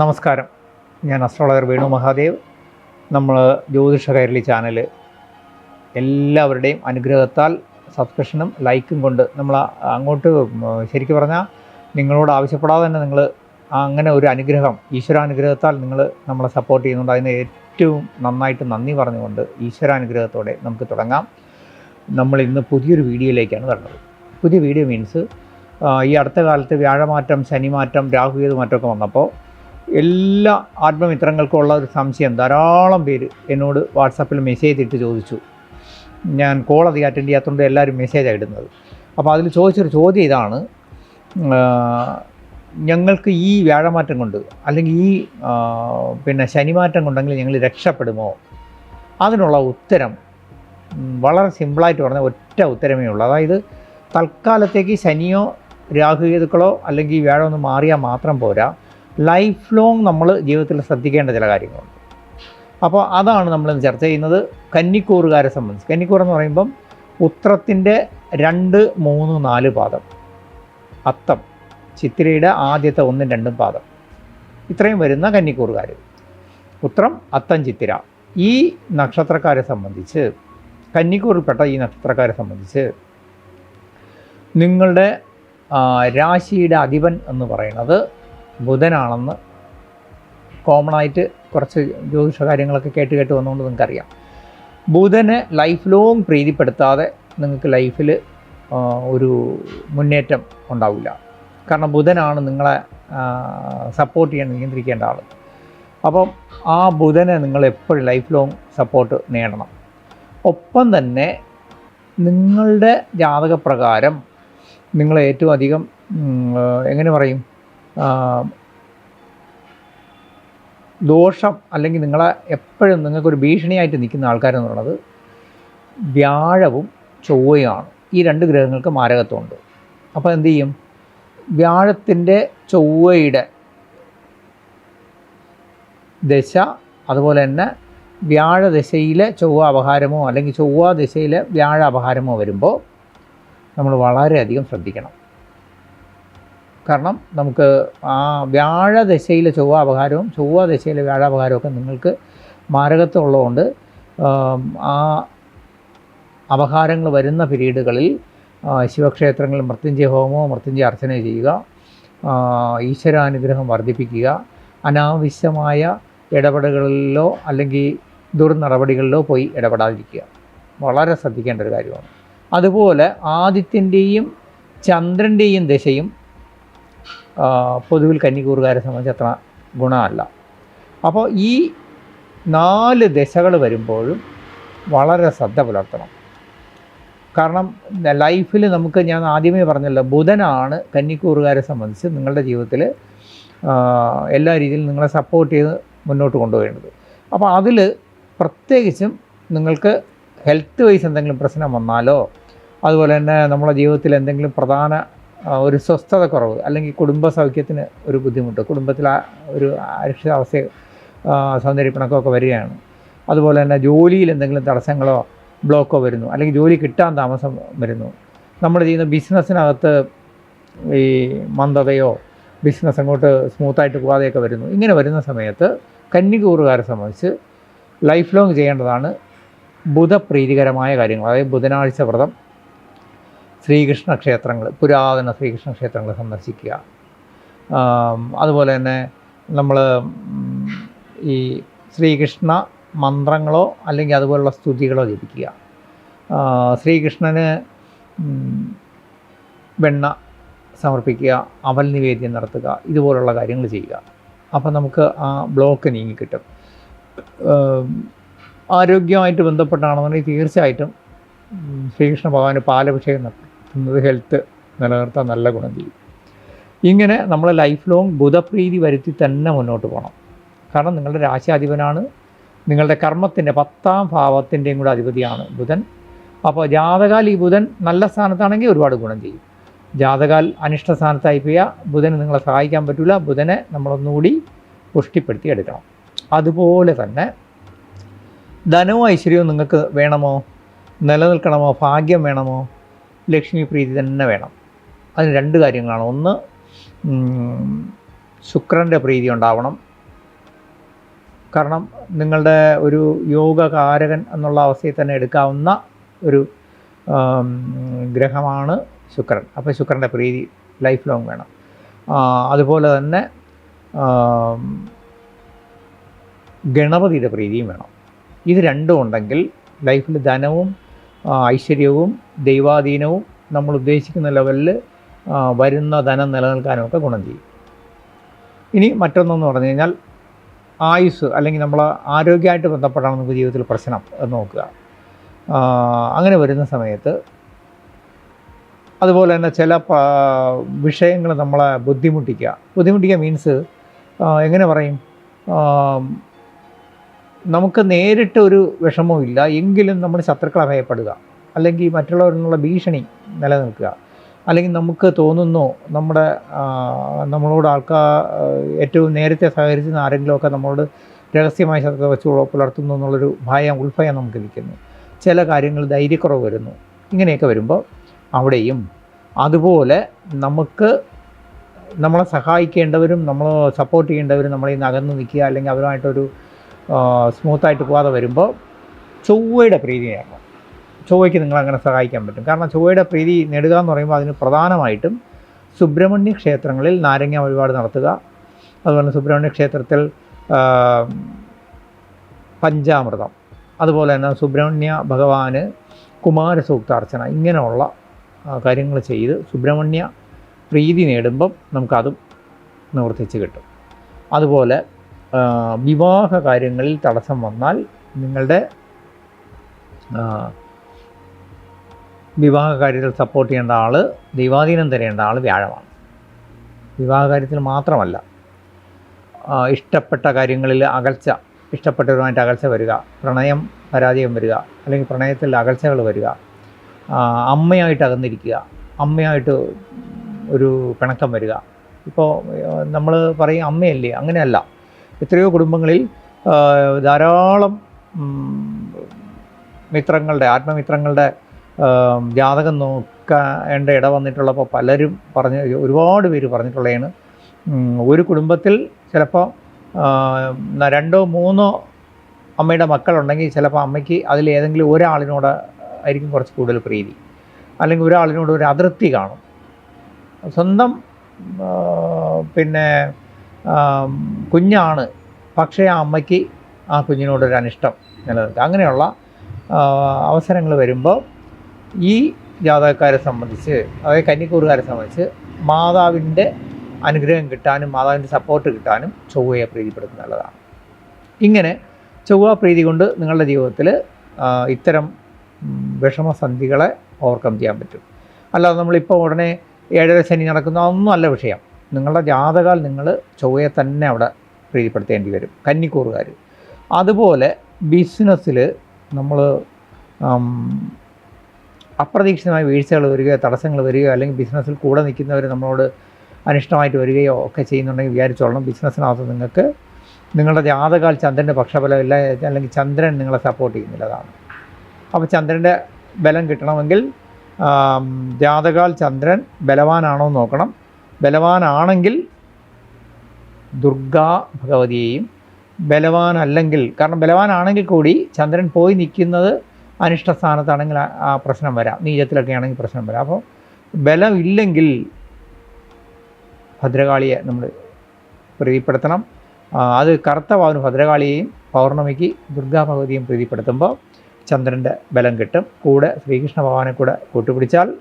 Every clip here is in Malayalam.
നമസ്കാരം. ഞാൻ അസ്ട്രോളജർ വേണു മഹാദേവ്. നമ്മൾ ജ്യോതിഷ കൈരളി ചാനൽ എല്ലാവരുടെയും അനുഗ്രഹത്താൽ സബ്സ്ക്രിപ്ഷനും ലൈക്കും കൊണ്ട് നമ്മൾ അങ്ങോട്ട് ശരിക്കും പറഞ്ഞാൽ നിങ്ങളോട് ആവശ്യപ്പെടാതെ തന്നെ നിങ്ങൾ അങ്ങനെ ഒരു അനുഗ്രഹം ഈശ്വരാനുഗ്രഹത്താൽ നിങ്ങൾ നമ്മളെ സപ്പോർട്ട് ചെയ്യുന്നുണ്ട്. അതിന് ഏറ്റവും നന്നായിട്ട് നന്ദി പറഞ്ഞുകൊണ്ട് ഈശ്വരാനുഗ്രഹത്തോടെ നമുക്ക് തുടങ്ങാം. നമ്മൾ ഇന്ന് പുതിയൊരു വീഡിയോയിലേക്കാണ് വരുന്നത് പുതിയ വീഡിയോ മീൻസ് ഈ അടുത്ത കാലത്ത് വ്യാഴമാറ്റം ശനിമാറ്റം രാഹുകേതു മാറ്റമൊക്കെ വന്നപ്പോൾ എല്ലാ ആത്മമിത്രങ്ങൾക്കും ഉള്ള ഒരു സംശയം. ധാരാളം പേര് എന്നോട് വാട്സാപ്പിൽ മെസ്സേജ് ഇട്ട് ചോദിച്ചു. ഞാൻ കോൾ അധികം അറ്റൻഡ് ചെയ്യാത്തതുകൊണ്ട് എല്ലാവരും മെസ്സേജാണ് ഇടുന്നത്. അപ്പോൾ അതിൽ ചോദിച്ചൊരു ചോദ്യം ഇതാണ്. ഞങ്ങൾക്ക് ഈ വ്യാഴമാറ്റം കൊണ്ട് അല്ലെങ്കിൽ ഈ പിന്നെ ശനിമാറ്റം കൊണ്ടെങ്കിൽ ഞങ്ങൾ രക്ഷപ്പെടുമോ? അതിനുള്ള ഉത്തരം വളരെ സിമ്പിളായിട്ട് പറഞ്ഞ ഒറ്റ ഉത്തരമേ ഉള്ളൂ. അതായത് തൽക്കാലത്തേക്ക് ശനിയോ രാഹുകേതുക്കളോ അല്ലെങ്കിൽ വ്യാഴം ഒന്ന് മാറിയാൽ മാത്രം പോരാ. ലൈഫ് ലോങ് നമ്മൾ ജീവിതത്തിൽ ശ്രദ്ധിക്കേണ്ട ചില കാര്യങ്ങളുണ്ട്. അപ്പോൾ അതാണ് നമ്മൾ ചർച്ച ചെയ്യുന്നത് കന്നിക്കൂറുകാരെ സംബന്ധിച്ച്. കന്നിക്കൂർ എന്ന് പറയുമ്പം ഉത്രത്തിന്റെ രണ്ട് മൂന്ന് നാല് പാദം. അത്തം ചിത്തിരയുടെ ആദ്യത്തെ ഒന്നും രണ്ടും പാദം. ഇത്രയും വരുന്ന കന്നിക്കൂറുകാർ ഉത്രം അത്തം ചിത്തിര. ഈ നക്ഷത്രക്കാരെ സംബന്ധിച്ച് കന്നിക്കൂറിൽപ്പെട്ട ഈ നക്ഷത്രക്കാരെ സംബന്ധിച്ച് നിങ്ങളുടെ രാശിയുടെ അധിപൻ എന്ന് പറയുന്നത് ബുധനാണെന്ന് കോമൺ ആയിട്ട് കുറച്ച് ജ്യോതിഷ കാര്യങ്ങളൊക്കെ കേട്ട് കേട്ട് വന്നുകൊണ്ട് നിങ്ങൾക്കറിയാം. ബുധനെ ലൈഫ് ലോങ് പ്രീതിപ്പെടുത്താതെ നിങ്ങൾക്ക് ലൈഫിൽ ഒരു മുന്നേറ്റം ഉണ്ടാവില്ല. കാരണം ബുധനാണ് നിങ്ങളെ സപ്പോർട്ട് ചെയ്യാൻ നിയന്ത്രിക്കേണ്ട ആൾ അപ്പം ആ ബുധനെ നിങ്ങൾ എപ്പോഴും ലൈഫ് ലോങ് സപ്പോർട്ട് നേടണം. ഒപ്പം തന്നെ നിങ്ങളുടെ ജാതകപ്രകാരം നിങ്ങൾ ഏറ്റവും അധികം എങ്ങനെ പറയും? ദോഷം അല്ലെങ്കിൽ നിങ്ങളെ എപ്പോഴും നിങ്ങൾക്കൊരു ഭീഷണിയായിട്ട് നിൽക്കുന്ന ആൾക്കാരെന്ന് പറയുന്നത് വ്യാഴവും ചൊവ്വയുമാണ്. ഈ രണ്ട് ഗ്രഹങ്ങൾക്ക് മാരകത്വമുണ്ട്. അപ്പോൾ എന്ത് ചെയ്യും? വ്യാഴത്തിന്റെ ചൊവ്വയുടെ ദശ അതുപോലെ തന്നെ വ്യാഴദശയിലെ ചൊവ്വ അപഹാരമോ അല്ലെങ്കിൽ ചൊവ്വ ദശയിലെ വ്യാഴ അപഹാരമോ വരുമ്പോൾ നമ്മൾ വളരെയധികം ശ്രദ്ധിക്കണം. കാരണം നമുക്ക് ആ വ്യാഴദശയിലെ ചൊവ്വ അപകാരവും ചൊവ്വ ദശയിലെ വ്യാഴാപകാരമൊക്കെ നിങ്ങൾക്ക് മാരകത്തുള്ളതുകൊണ്ട് ആ അപഹാരങ്ങൾ വരുന്ന പീരീഡുകളിൽ ശിവക്ഷേത്രങ്ങളിൽ മൃത്യുഞ്ജയ ഹോമമോ മൃത്യുഞ്ജയ അർച്ചന ചെയ്യുക ഈശ്വരാനുഗ്രഹം വർദ്ധിപ്പിക്കുക അനാവശ്യമായ ഇടപെടലുകളിലോ അല്ലെങ്കിൽ ദുർനടപടികളിലോ പോയി ഇടപെടാതിരിക്കുക. വളരെ ശ്രദ്ധിക്കേണ്ട ഒരു കാര്യമാണ്. അതുപോലെ ആദിത്യന്റെയും ചന്ദ്രന്റെയും ദശയും പൊതുവിൽ കന്നിക്കൂറുകാരെ സംബന്ധിച്ച് അത്ര ഗുണമല്ല. അപ്പോൾ ഈ നാല് ദശകൾ വരുമ്പോഴും വളരെ ശ്രദ്ധ പുലർത്തണം. കാരണം ലൈഫിൽ നമുക്ക് ഞാൻ ആദ്യമേ പറഞ്ഞല്ലോ ബുധനാണ് കന്നിക്കൂറുകാരെ സംബന്ധിച്ച് നിങ്ങളുടെ ജീവിതത്തിൽ എല്ലാ രീതിയിലും നിങ്ങളെ സപ്പോർട്ട് ചെയ്ത് മുന്നോട്ട് കൊണ്ടുപോകേണ്ടത്. അപ്പോൾ അതിൽ പ്രത്യേകിച്ചും നിങ്ങൾക്ക് ഹെൽത്ത് വൈസ് എന്തെങ്കിലും പ്രശ്നം വന്നാലോ അതുപോലെ തന്നെ നമ്മുടെ ജീവിതത്തിൽ എന്തെങ്കിലും പ്രധാന ഒരു സ്വസ്ഥത കുറവ് അല്ലെങ്കിൽ കുടുംബ സൗഖ്യത്തിന് ഒരു ബുദ്ധിമുട്ട് കുടുംബത്തിൽ ആ ഒരു അരക്ഷിതാവസ്ഥ സൗന്ദര്യപ്പിണക്കമൊക്കെ വരികയാണ്. അതുപോലെ തന്നെ ജോലിയിൽ എന്തെങ്കിലും തടസ്സങ്ങളോ ബ്ലോക്കോ വരുന്നു അല്ലെങ്കിൽ ജോലി കിട്ടാൻ താമസം വരുന്നു. നമ്മൾ ചെയ്യുന്ന ബിസിനസ്സിനകത്ത് ഈ മന്ദതയോ ബിസിനസ് അങ്ങോട്ട് സ്മൂത്തായിട്ട് പോകാതെയൊക്കെ വരുന്നു. ഇങ്ങനെ വരുന്ന സമയത്ത് കന്നികൂറുകാരെ സംബന്ധിച്ച് ലൈഫ് ലോങ് ചെയ്യേണ്ടതാണ് ബുധപ്രീതികരമായ കാര്യങ്ങൾ അതായത് ബുധനാഴ്ച വ്രതം ശ്രീകൃഷ്ണ ക്ഷേത്രങ്ങൾ പുരാതന ശ്രീകൃഷ്ണ ക്ഷേത്രങ്ങൾ സന്ദർശിക്കുക. അതുപോലെ തന്നെ നമ്മൾ ഈ ശ്രീകൃഷ്ണ മന്ത്രങ്ങളോ അല്ലെങ്കിൽ അതുപോലുള്ള സ്തുതികളോ ജപിക്കുക. ശ്രീകൃഷ്ണന് വെണ്ണ സമർപ്പിക്കുക അവൽ നിവേദ്യം നടത്തുക ഇതുപോലുള്ള കാര്യങ്ങൾ ചെയ്യുക. അപ്പം നമുക്ക് ആ ബ്ലോക്ക് നീങ്ങിക്കിട്ടും കിട്ടും. ആരോഗ്യമായിട്ട് ബന്ധപ്പെട്ടാണെന്നുണ്ടെങ്കിൽ തീർച്ചയായിട്ടും ശ്രീകൃഷ്ണ ഭഗവാന് പാലഭിഷേകം നടത്തുന്നത് ഹെൽത്ത് നിലനിർത്താൻ നല്ല ഗുണം ചെയ്യും. ഇങ്ങനെ നമ്മൾ ലൈഫ് ലോങ് ബുധപ്രീതി വരുത്തി തന്നെ മുന്നോട്ട് പോകണം കാരണം നിങ്ങളുടെ രാശിയാധിപനാണ് നിങ്ങളുടെ കർമ്മത്തിന്റെ പത്താം ഭാവത്തിന്റെയും കൂടെ അധിപതിയാണ് ബുധൻ. അപ്പോൾ ജാതകാൽ ഈ ബുധൻ നല്ല സ്ഥാനത്താണെങ്കിൽ ഒരുപാട് ഗുണം ചെയ്യും. ജാതകാൽ അനിഷ്ട സ്ഥാനത്തായി പോയാൽ ബുധന് നിങ്ങളെ സഹായിക്കാൻ പറ്റില്ല ബുധനെ നമ്മളൊന്നുകൂടി പുഷ്ടിപ്പെടുത്തി എടുക്കണം. അതുപോലെ തന്നെ ധനവും ഐശ്വര്യവും നിങ്ങൾക്ക് വേണമോ? നിലനിൽക്കണമോ? ഭാഗ്യം വേണമോ? ലക്ഷ്മി പ്രീതി തന്നെ വേണം. അതിന് രണ്ട് കാര്യങ്ങളാണ്. ഒന്ന് ശുക്രന്റെ പ്രീതി ഉണ്ടാവണം. കാരണം നിങ്ങളുടെ ഒരു യോഗകാരകൻ എന്നുള്ള അവസ്ഥയിൽ തന്നെ എടുക്കാവുന്ന ഒരു ഗ്രഹമാണ് ശുക്രൻ. അപ്പോൾ ശുക്രന്റെ പ്രീതി ലൈഫ് ലോങ് വേണം. അതുപോലെ തന്നെ ഗണപതിയുടെ പ്രീതിയും വേണം. ഇത് രണ്ടും ഉണ്ടെങ്കിൽ ലൈഫിൽ ധനവും ഐശ്വര്യവും ദൈവാധീനവും നമ്മൾ ഉദ്ദേശിക്കുന്ന ലെവലിൽ വരുന്ന ധനം നിലനിൽക്കാനും ഒക്കെ ഗുണം ചെയ്യും. ഇനി മറ്റൊന്നെന്ന് പറഞ്ഞു കഴിഞ്ഞാൽ ആയുസ് അല്ലെങ്കിൽ നമ്മൾ ആരോഗ്യമായിട്ട് ബന്ധപ്പെട്ടാണ് നമുക്ക് ജീവിതത്തിൽ പ്രശ്നം എന്ന് നോക്കുക. അങ്ങനെ വരുന്ന സമയത്ത് അതുപോലെ തന്നെ ചില വിഷയങ്ങൾ നമ്മളെ ബുദ്ധിമുട്ടിക്കുക. ബുദ്ധിമുട്ടിക്കുക മീൻസ് എങ്ങനെ പറയും? നമുക്ക് നേരിട്ട് ഒരു വിഷമവും ഇല്ല എങ്കിലും നമ്മൾ ശത്രുക്കളെ ഭയപ്പെടുക അല്ലെങ്കിൽ മറ്റുള്ളവരിലുള്ള ഭീഷണി നിലനിൽക്കുക. അല്ലെങ്കിൽ നമുക്ക് തോന്നുന്നു നമ്മുടെ നമ്മളോട് ആൾക്കാർ ഏറ്റവും നേരത്തെ സഹകരിച്ചിരുന്ന ആരെങ്കിലുമൊക്കെ നമ്മളോട് രഹസ്യമായി ശത്രുത വെച്ച് പുലർത്തുന്നു എന്നുള്ളൊരു ഭയം ഉൾഭയം നമുക്ക് ഇരിക്കുന്നു ചില കാര്യങ്ങൾ ധൈര്യക്കുറവ് വരുന്നു. ഇങ്ങനെയൊക്കെ വരുമ്പോൾ അവിടെയും അതുപോലെ നമുക്ക് നമ്മളെ സഹായിക്കേണ്ടവരും നമ്മൾ സപ്പോർട്ട് ചെയ്യേണ്ടവരും നമ്മളിൽ നിന്ന് അകന്ന് നിൽക്കുക. അല്ലെങ്കിൽ അവരുമായിട്ടൊരു സ്മൂത്തായിട്ട് പോകാതെ വരുമ്പോൾ ചൊവ്വയുടെ പ്രീതി നേടണം. ചൊവ്വയ്ക്ക് നിങ്ങളങ്ങനെ സഹായിക്കാൻ പറ്റും. കാരണം ചൊവ്വയുടെ പ്രീതി നേടുക എന്ന് പറയുമ്പോൾ അതിന് പ്രധാനമായിട്ടും സുബ്രഹ്മണ്യ ക്ഷേത്രങ്ങളിൽ നാരങ്ങ വഴിപാട് നടത്തുക. അതുപോലെ സുബ്രഹ്മണ്യ ക്ഷേത്രത്തിൽ പഞ്ചാമൃതം. അതുപോലെ തന്നെ സുബ്രഹ്മണ്യ ഭഗവാന് കുമാരസൂക്താർച്ചന ഇങ്ങനെയുള്ള കാര്യങ്ങൾ ചെയ്ത് സുബ്രഹ്മണ്യ പ്രീതി നേടുമ്പം നമുക്കതും നിവർത്തിച്ച് കിട്ടും. അതുപോലെ വിവാഹ കാര്യങ്ങളിൽ തടസ്സം വന്നാൽ നിങ്ങളുടെ വിവാഹ കാര്യത്തിൽ സപ്പോർട്ട് ചെയ്യേണ്ട ആൾ ദൈവാധീനം തരേണ്ട ആൾ വ്യാഴമാണ്. വിവാഹ കാര്യത്തിൽ മാത്രമല്ല ഇഷ്ടപ്പെട്ട കാര്യങ്ങളിൽ അകൽച്ച ഇഷ്ടപ്പെട്ടവരുമായിട്ട് അകൽച്ച വരിക പ്രണയം പരാജയം വരിക അല്ലെങ്കിൽ പ്രണയത്തിൽ അകൽച്ചകൾ വരിക അമ്മയായിട്ട് അകന്നിരിക്കുക അമ്മയായിട്ട് ഒരു പിണക്കം വരിക. ഇപ്പോൾ നമ്മൾ പറയും അമ്മയല്ലേ? അങ്ങനെയല്ല. എത്രയോ കുടുംബങ്ങളിൽ ധാരാളം മിത്രങ്ങളുടെ ആത്മമിത്രങ്ങളുടെ ജാതകം നോക്കേണ്ട ഇട വന്നിട്ടുള്ളപ്പോൾ പലരും പറഞ്ഞ് ഒരുപാട് പേര് പറഞ്ഞിട്ടുള്ളതാണ്. ഒരു കുടുംബത്തിൽ ചിലപ്പോൾ രണ്ടോ മൂന്നോ അമ്മയുടെ മക്കളുണ്ടെങ്കിൽ ചിലപ്പോൾ അമ്മയ്ക്ക് അതിൽ ഏതെങ്കിലും ഒരാളിനോട് ആയിരിക്കും കുറച്ച് കൂടുതൽ പ്രീതി. അല്ലെങ്കിൽ ഒരാളിനോട് ഒരു അതൃപ്തി കാണും. സ്വന്തം പിന്നെ കുഞ്ഞാണ്. പക്ഷേ ആ അമ്മയ്ക്ക് ആ കുഞ്ഞിനോടൊരു അനിഷ്ടം നിലനിൽക്കുക. അങ്ങനെയുള്ള അവസരങ്ങൾ വരുമ്പോൾ ഈ ജാതകക്കാരെ സംബന്ധിച്ച് അതായത് കന്നിക്കൂറുകാരെ സംബന്ധിച്ച് മാതാവിന്റെ അനുഗ്രഹം കിട്ടാനും മാതാവിന്റെ സപ്പോർട്ട് കിട്ടാനും ചൊവ്വയെ പ്രീതിപ്പെടുത്തുന്നത് നല്ലതാണ്. ഇങ്ങനെ ചൊവ്വ പ്രീതി കൊണ്ട് നിങ്ങളുടെ ജീവിതത്തിൽ ഇത്തരം വിഷമസന്ധികളെ ഓവർകം ചെയ്യാൻ പറ്റും. അല്ലാതെ നമ്മളിപ്പോൾ ഉടനെ ഏഴര ശനി നടക്കുന്ന ഒന്നും അല്ല വിഷയം. നിങ്ങളുടെ ജാതകാൽ നിങ്ങൾ ചൊവ്വയെ തന്നെ അവിടെ പ്രീതിപ്പെടുത്തേണ്ടി വരും. കന്നിക്കൂറുകാർ അതുപോലെ ബിസിനസ്സിൽ നമ്മൾ അപ്രതീക്ഷിതമായ വീഴ്ചകൾ വരികയോ തടസ്സങ്ങൾ വരികയോ അല്ലെങ്കിൽ ബിസിനസ്സിൽ കൂടെ നിൽക്കുന്നവർ നമ്മളോട് അനിഷ്ടമായിട്ട് വരികയോ ഒക്കെ ചെയ്യുന്നുണ്ടെങ്കിൽ വിചാരിച്ചോളണം. ബിസിനസ്സിനകത്ത് നിങ്ങൾക്ക് നിങ്ങളുടെ ജാതകാൽ ചന്ദ്രന്റെ പക്ഷബലമില്ല അല്ലെങ്കിൽ ചന്ദ്രൻ നിങ്ങളെ സപ്പോർട്ട് ചെയ്യുന്നില്ലതാണ് അപ്പോൾ ചന്ദ്രന്റെ ബലം കിട്ടണമെങ്കിൽ ജാതകാൽ ചന്ദ്രൻ ബലവാനാണോ നോക്കണം. ബലവാനാണെങ്കിൽ ദുർഗാ ഭഗവതിയെയും ബലവാനല്ലെങ്കിൽ കാരണം ബലവാനാണെങ്കിൽ കൂടി ചന്ദ്രൻ പോയി നിൽക്കുന്നത് അനിഷ്ട സ്ഥാനത്താണെങ്കിൽ ആ- പ്രശ്നം വരാം. നീചത്തിലൊക്കെ ആണെങ്കിൽ പ്രശ്നം വരാം. അപ്പോൾ ബലമില്ലെങ്കിൽ ഭദ്രകാളിയെ നമ്മൾ പ്രീതിപ്പെടുത്തണം. അത് കറുത്ത വാവിന് ഭദ്രകാളിയെയും പൗർണമിക്ക് ദുർഗാ ഭഗവതിയും പ്രീതിപ്പെടുത്തുമ്പോൾ ചന്ദ്രന്റെ ബലം കിട്ടും. കൂടെ ശ്രീകൃഷ്ണ ഭഗവാനെ കൂടെ കൂട്ടുപിടിച്ചാൽ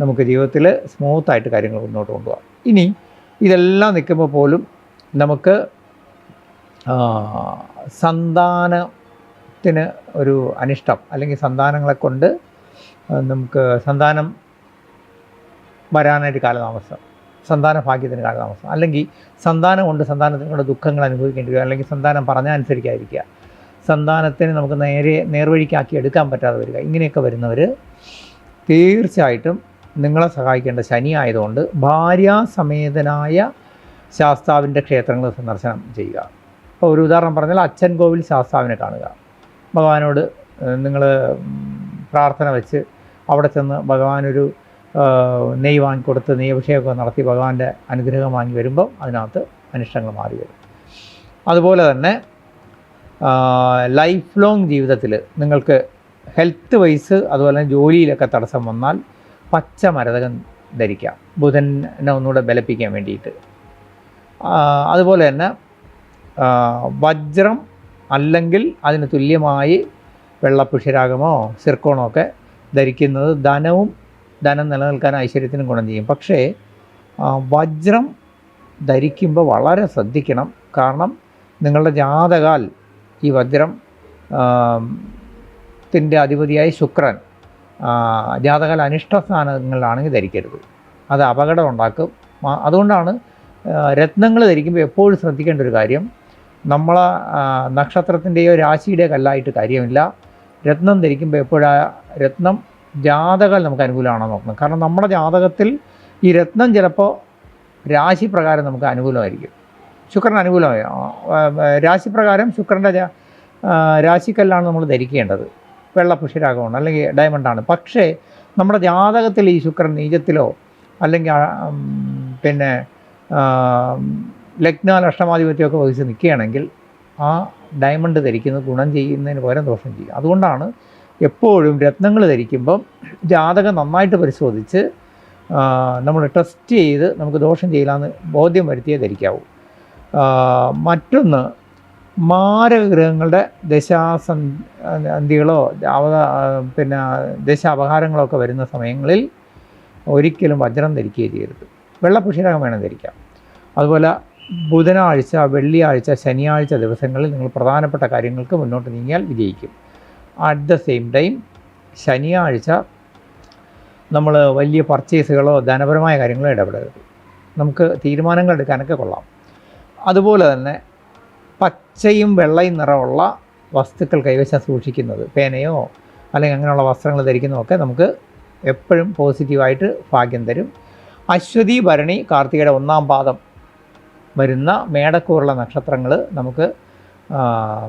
നമുക്ക് ജീവിതത്തിൽ സ്മൂത്തായിട്ട് കാര്യങ്ങൾ മുന്നോട്ട് കൊണ്ടുപോകാം. ഇനി ഇതെല്ലാം നിൽക്കുമ്പോൾ പോലും നമുക്ക് സന്താനത്തിന് ഒരു അനിഷ്ടം അല്ലെങ്കിൽ സന്താനങ്ങളെ കൊണ്ട് നമുക്ക് സന്താനം വരാനായിട്ട് കാലതാമസം സന്താന ഭാഗ്യത്തിന് കാലതാമസം. അല്ലെങ്കിൽ സന്താനം കൊണ്ട് സന്താനത്തിനുള്ള ദുഃഖങ്ങൾ അനുഭവിക്കേണ്ടി വരിക അല്ലെങ്കിൽ സന്താനം പറഞ്ഞനുസരിക്കാതിരിക്കുക സന്താനത്തിന് നമുക്ക് നേരെ നേർവഴിക്കാക്കി എടുക്കാൻ പറ്റാതെ വരിക. ഇങ്ങനെയൊക്കെ വരുന്നവർ തീർച്ചയായിട്ടും നിങ്ങളെ സഹായിക്കേണ്ട ശനി ആയതുകൊണ്ട് ഭാര്യാസമേതനായ ശാസ്താവിന്റെ ക്ഷേത്രങ്ങൾ സന്ദർശനം ചെയ്യുക. അപ്പോൾ ഒരു ഉദാഹരണം പറഞ്ഞാൽ അച്ഛൻ കോവിൽ ശാസ്താവിനെ കാണുക. ഭഗവാനോട് നിങ്ങൾ പ്രാർത്ഥന വെച്ച് അവിടെ ചെന്ന് ഭഗവാനൊരു നെയ് വാങ്ങിക്കൊടുത്ത് നെയ്യഭിഷേകമൊക്കെ നടത്തി ഭഗവാന്റെ അനുഗ്രഹം വാങ്ങി വരുമ്പോൾ അതിനകത്ത് അനിഷ്ടങ്ങൾ മാറി വരും. അതുപോലെ തന്നെ ലൈഫ് ലോങ് ജീവിതത്തിൽ നിങ്ങൾക്ക് ഹെൽത്ത് വൈസ് അതുപോലെ തന്നെ ജോലിയിലൊക്കെ തടസ്സം വന്നാൽ പച്ച മരതകം ധരിക്കാം. ബുധനെ ഒന്നുകൂടെ ബലപ്പിക്കാൻ വേണ്ടിയിട്ട്. അതുപോലെ തന്നെ വജ്രം അല്ലെങ്കിൽ അതിന് തുല്യമായി വെള്ളപുഷ്യരാഗമോ സിർക്കോണോ ഒക്കെ ധരിക്കുന്നത് ധനവും ധനം നിലനിൽക്കാൻ ഐശ്വര്യത്തിനും ഗുണം ചെയ്യും. പക്ഷേ വജ്രം ധരിക്കുമ്പോൾ വളരെ ശ്രദ്ധിക്കണം. കാരണം നിങ്ങളുടെ ജാതകാൽ ഈ വജ്രം ത്തിന്റെ അധിപതിയായി ശുക്രൻ ആ, ജാതകാൽ അനിഷ്ട സ്ഥാനങ്ങളിലാണെങ്കിൽ ധരിക്കരുത്. അത് അപകടം ഉണ്ടാക്കും. അതുകൊണ്ടാണ് രത്നങ്ങൾ ധരിക്കുമ്പോൾ എപ്പോഴും ശ്രദ്ധിക്കേണ്ട ഒരു കാര്യം. നമ്മളെ നക്ഷത്രത്തിന്റെയോ രാശിയുടെയോ കല്ലായിട്ട് കാര്യമില്ല. രത്നം ധരിക്കുമ്പോൾ എപ്പോഴാ രത്നം ജാതകം നമുക്ക് അനുകൂലമാണോ നോക്കണം. കാരണം നമ്മുടെ ജാതകത്തിൽ ഈ രത്നം ചിലപ്പോൾ രാശി പ്രകാരം നമുക്ക് അനുകൂലമായിരിക്കും. ശുക്രൻ അനുകൂലമായി രാശിപ്രകാരം ശുക്രന്റെ രാശിക്കല്ലാണ് നമ്മൾ ധരിക്കേണ്ടത്. വെള്ള പുഷ്യരാഗമാണ് അല്ലെങ്കിൽ ഡയമണ്ടാണ്. പക്ഷേ നമ്മുടെ ജാതകത്തിൽ ഈ ശുക്രൻ നീചത്തിലോ അല്ലെങ്കിൽ പിന്നെ ലഗ്ന ലഗ്നാൽ അഷ്ടമാധിപത്യമൊക്കെ വഹിച്ച് നിൽക്കുകയാണെങ്കിൽ ആ ഡയമണ്ട് ധരിക്കുന്നത് ഗുണം ചെയ്യുന്നതിന് പകരം ദോഷം ചെയ്യും. അതുകൊണ്ടാണ് എപ്പോഴും രത്നങ്ങൾ ധരിക്കുമ്പം ജാതകം നന്നായിട്ട് പരിശോധിച്ച് നമ്മൾ ടെസ്റ്റ് ചെയ്ത് നമുക്ക് ദോഷം ചെയ്യില്ലാന്ന് ബോധ്യം വരുത്തിയേ ധരിക്കാവൂ. മറ്റൊന്ന് മാരകഗ്രഹങ്ങളുടെ ദശാസന്ധികളോ അവ പിന്നെ ദശാപഹാരങ്ങളോ ഒക്കെ വരുന്ന സമയങ്ങളിൽ ഒരിക്കലും വജ്രം ധരിക്കുകയും ചെയ്യരുത്. വെള്ളപ്പുഷിരകം വേണം ധരിക്കാം അതുപോലെ ബുധനാഴ്ച വെള്ളിയാഴ്ച ശനിയാഴ്ച ദിവസങ്ങളിൽ നിങ്ങൾ പ്രധാനപ്പെട്ട കാര്യങ്ങൾക്ക് മുന്നോട്ട് നീങ്ങിയാൽ വിജയിക്കും. അറ്റ് ദ സെയിം ടൈം ശനിയാഴ്ച നമ്മൾ വലിയ പർച്ചേസുകളോ ധനപരമായ കാര്യങ്ങളോ ഇടപെടരുത്. നമുക്ക് തീരുമാനങ്ങൾ എടുക്കാനൊക്കെ കൊള്ളാം. അതുപോലെ തന്നെ പച്ചയും വെള്ളയും നിറമുള്ള വസ്തുക്കൾ കൈവശം സൂക്ഷിക്കുന്നത്. പേനയോ അല്ലെങ്കിൽ അങ്ങനെയുള്ള വസ്ത്രങ്ങൾ ധരിക്കുന്നതൊക്കെ നമുക്ക് എപ്പോഴും പോസിറ്റീവായിട്ട് ഭാഗ്യം തരും. അശ്വതി ഭരണി കാർത്തികയുടെ ഒന്നാം പാദം വരുന്ന മേടക്കൂറുള്ള നക്ഷത്രങ്ങൾ നമുക്ക്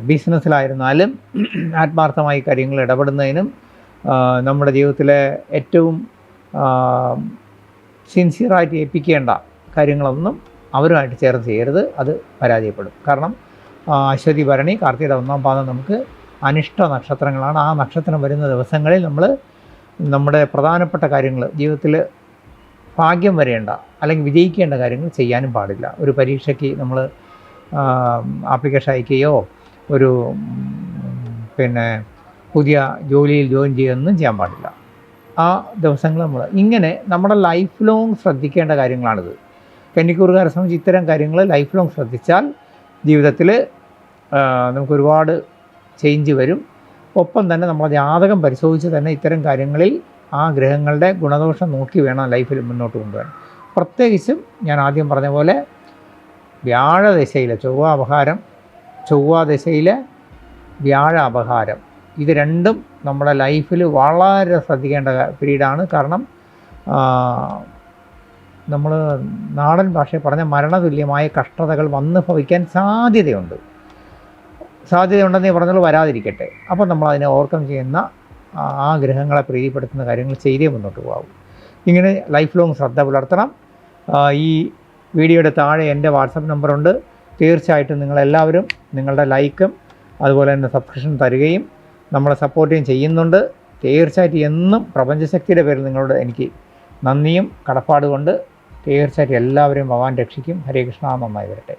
ബിസിനസ്സിലായിരുന്നാലും ആത്മാർത്ഥമായി കാര്യങ്ങൾ ഇടപെടുന്നതിനും നമ്മുടെ ജീവിതത്തിലെ ഏറ്റവും സിൻസിയറായിട്ട് ഏൽപ്പിക്കേണ്ട കാര്യങ്ങളൊന്നും അവരുമായിട്ട് ചേർന്ന് ചെയ്യരുത്. അത് പരാജയപ്പെടും. കാരണം അശ്വതി ഭരണി കാർത്തിയുടെ ഒന്നാം പാദം നമുക്ക് അനിഷ്ട നക്ഷത്രങ്ങളാണ്. ആ നക്ഷത്രം വരുന്ന ദിവസങ്ങളിൽ നമ്മൾ നമ്മുടെ പ്രധാനപ്പെട്ട കാര്യങ്ങൾ ജീവിതത്തിൽ ഭാഗ്യം വരേണ്ട അല്ലെങ്കിൽ വിജയിക്കേണ്ട കാര്യങ്ങൾ ചെയ്യാനും പാടില്ല. ഒരു പരീക്ഷയ്ക്ക് നമ്മൾ ആപ്ലിക്കേഷൻ അയക്കുകയോ ഒരു പിന്നെ പുതിയ ജോലിയിൽ ജോയിൻ ചെയ്യുകയൊന്നും ചെയ്യാൻ പാടില്ല. ആ ദിവസങ്ങൾ നമ്മൾ ഇങ്ങനെ നമ്മുടെ ലൈഫ് ലോങ് ശ്രദ്ധിക്കേണ്ട കാര്യങ്ങളാണിത്. കന്നിക്കൂറുകാരെ സംബന്ധിച്ച് ഇത്തരം കാര്യങ്ങൾ ലൈഫ് ലോങ് ശ്രദ്ധിച്ചാൽ ജീവിതത്തിൽ നമുക്ക് ഒരുപാട് ചേഞ്ച് വരും. ഒപ്പം തന്നെ നമ്മൾ ജാതകം പരിശോധിച്ച് തന്നെ ഇത്തരം കാര്യങ്ങളിൽ ആ ഗ്രഹങ്ങളുടെ ഗുണദോഷം നോക്കി വേണം ലൈഫിൽ മുന്നോട്ട് കൊണ്ടുവരാൻ. പ്രത്യേകിച്ചും ഞാൻ ആദ്യം പറഞ്ഞ പോലെ വ്യാഴദശയിലെ ചൊവ്വ അപഹാരം ചൊവ്വ ദശയിലെ വ്യാഴ അപഹാരം. ഇത് രണ്ടും നമ്മുടെ ലൈഫിൽ വളരെ ശ്രദ്ധിക്കേണ്ട പീരീഡാണ്. കാരണം നമ്മൾ നാടൻ ഭാഷയിൽ പറഞ്ഞ മരണതുല്യമായ കഷ്ടതകൾ വന്ന് ഭവിക്കാൻ സാധ്യതയുണ്ട്. സാധ്യതയുണ്ടെന്ന് പറഞ്ഞാൽ വരാതിരിക്കട്ടെ. അപ്പോൾ നമ്മൾ അതിനെ ഓവർകം ചെയ്യുന്ന ആ- ഗ്രഹങ്ങളെ പ്രീതിപ്പെടുത്തുന്ന കാര്യങ്ങൾ ചെയ്തേ മുന്നോട്ട് പോകാവൂ. ഇങ്ങനെ ലൈഫ് ലോങ് ശ്രദ്ധ പുലർത്തണം. ഈ വീഡിയോയുടെ താഴെ എന്റെ വാട്സപ്പ് നമ്പറുണ്ട്. തീർച്ചയായിട്ടും നിങ്ങളെല്ലാവരും നിങ്ങളുടെ ലൈക്കും അതുപോലെ തന്നെ സബ്സ്ക്രിപ്ഷൻ തരികയും നമ്മളെ സപ്പോർട്ടും ചെയ്യുന്നുണ്ട്. തീർച്ചയായിട്ടും എന്നും പ്രപഞ്ചശക്തിയുടെ പേരിൽ നിങ്ങളോട് എനിക്ക് നന്ദിയും കടപ്പാടുകൊണ്ട് തീർച്ചയായിട്ടും എല്ലാവരെയും ഭഗവാൻ രക്ഷിക്കും. ഹരേ കൃഷ്ണ നന്നായി വരട്ടെ.